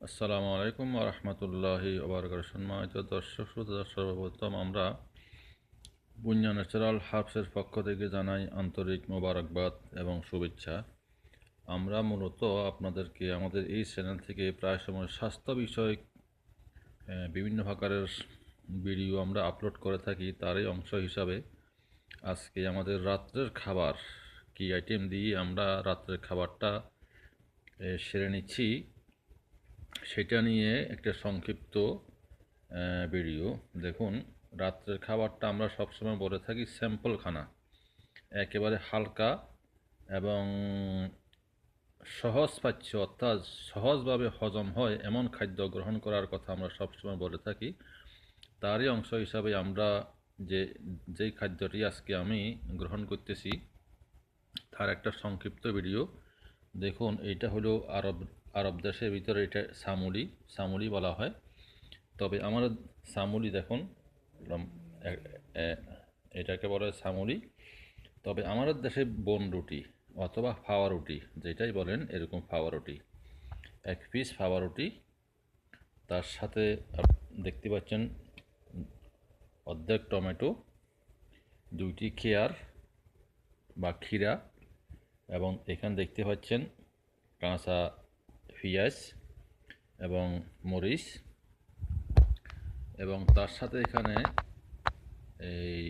আসসালামু আলাইকুম রহমতুল্লাহি ওবরকাত সম্মানিত দর্শক, শ্রোতা, সর্বপ্রথম আমরা বুনিয়া ন্যাচারাল হার্বসের পক্ষ থেকে জানাই আন্তরিক মোবারকবাদ এবং শুভেচ্ছা। আমরা মূলত আপনাদেরকে আমাদের এই চ্যানেল থেকে প্রায় সময় স্বাস্থ্য বিষয়ক বিভিন্ন প্রকারের ভিডিও আমরা আপলোড করে থাকি। তারই অংশ হিসাবে আজকে আমাদের রাত্রের খাবার কি আইটেম দিয়ে আমরা রাত্রের খাবারটা সেরে নিচ্ছি? সেটা নিয়ে একটা সংক্ষিপ্ত ভিডিও দেখুন, রাত্রের খাবারটা আমরা সবসময় বলে থাকি স্যাম্পল খানা। একেবারে হালকা এবং সহজ পাচ্য অর্থাৎ সহজভাবে হজম হয় এমন খাদ্য গ্রহণ করার কথা আমরা সবসময় বলে থাকি। তারই অংশ হিসাবে আমরা যে, যেই খাদ্যটি আজকে আমি গ্রহণ করতেছি, তার একটা সংক্ষিপ্ত ভিডিও দেখুন এইটা হলো আরব আরব দেশের ভিতরে এটা সামুলি সামুলি বলা হয়। তবে আমার সামুলি দেখুন এটাকে বলা হয় সামুলি। তবে আমাদের দেশে বন রুটি অথবা ফাওয়া রুটি, যেটাই বলেন, এরকম ফাওয়া রুটি, এক পিস ফাওয়া রুটি। তার সাথে দেখতে পাচ্ছেন, অর্ধেক টমেটো, দুইটি খেয়ার বা ক্ষীরা এবং এখানে দেখতে পাচ্ছেন কাঁচা পেঁয়াজ এবং মরিচ। এবং তার সাথে এখানে এই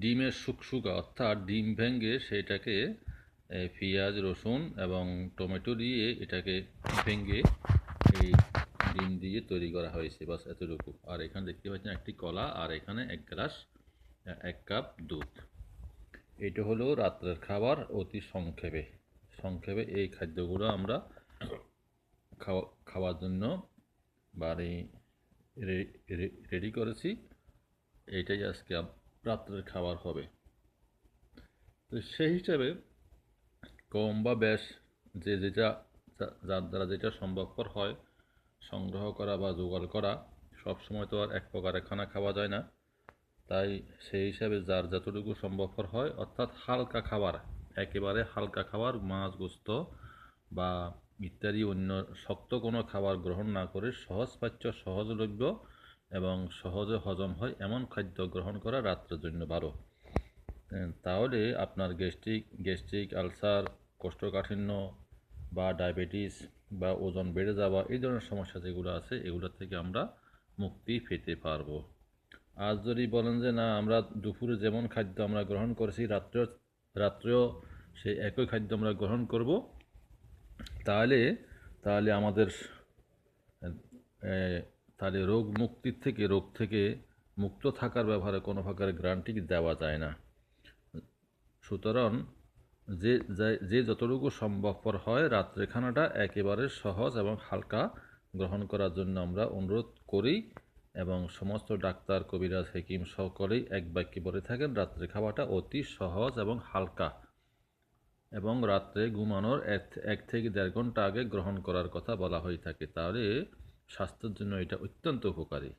ডিমের শুকশুকা, অর্থাৎ ডিম ভেঙে সেটাকে পেঁয়াজ রসুন এবং টমেটো দিয়ে এটাকে ভেঙে এই ডিম দিয়ে তৈরি করা হয়েছে। বাস এতটুকু। আর এখানে দেখতে পাচ্ছেন একটি কলা, আর এখানে এক গ্লাস এক কাপ দুধ। এটা হলো রাত্রের খাবার অতি সংক্ষেপে। সংক্ষেপে এই খাদ্যগুলো আমরা খাওয়া, খাওয়ার জন্য বাড়ি রেডি করেছি। এইটাই আজকে রাত্রের খাবার হবে। তো সেই হিসাবে কম বা বেশ যে যেটা যার দ্বারা যেটা সম্ভবপর হয়, সংগ্রহ করা বা জোগাড় করা সব সময় তো আর এক প্রকারের খানা খাওয়া যায় না। তাই সেই হিসাবে যার যতটুকু সম্ভবপর হয়, অর্থাৎ হালকা খাবার, একেবারে হালকা খাবার, মাছ, গোস্ত বা ইত্যাদি অন্য শক্ত কোনো খাবার গ্রহণ না করে সহজ পাচ্য সহজলভ্য এবং সহজে হজম হয় এমন খাদ্য গ্রহণ করা রাত্রের জন্য ভালো। তাহলে আপনার গ্যাস্ট্রিক গ্যাস্ট্রিক আলসার, কোষ্ঠকাঠিন্য বা ডায়াবেটিস বা ওজন বেড়ে যাওয়া, এই ধরনের সমস্যা যেগুলো আছে, এগুলো থেকে আমরা মুক্তি পেতে পারব। আর যদি বলেন যে, না, আমরা দুপুরে যেমন খাদ্য আমরা গ্রহণ করেছি, রাত্রেও রাত্রেও সেই একই খাদ্য আমরা গ্রহণ করব, তাহলে তাহলে আমাদের তাহলে রোগ মুক্তির থেকে, রোগ থেকে মুক্ত থাকার ব্যাপারে কোনো প্রকার গ্যারান্টি দেওয়া যায় না। সুতরাং যে, যে- যে যতটুকু সম্ভবপর হয় রাত্রে খানাটা একেবারে সহজ এবং হালকা গ্রহণ করার জন্য আমরা অনুরোধ করি। এবং সমস্ত ডাক্তার, কবিরাজ, হেকিম সকলেই এক বাক্যে বলে থাকেন, রাত্রে খাওয়াটা অতি সহজ এবং হালকা এবং রাত্রে ঘুমানোর এক থেকে দেড় ঘণ্টা আগে গ্রহণ করার কথা বলা হয়ে থাকে। তাহলে স্বাস্থ্যের জন্য এটা অত্যন্ত উপকারী।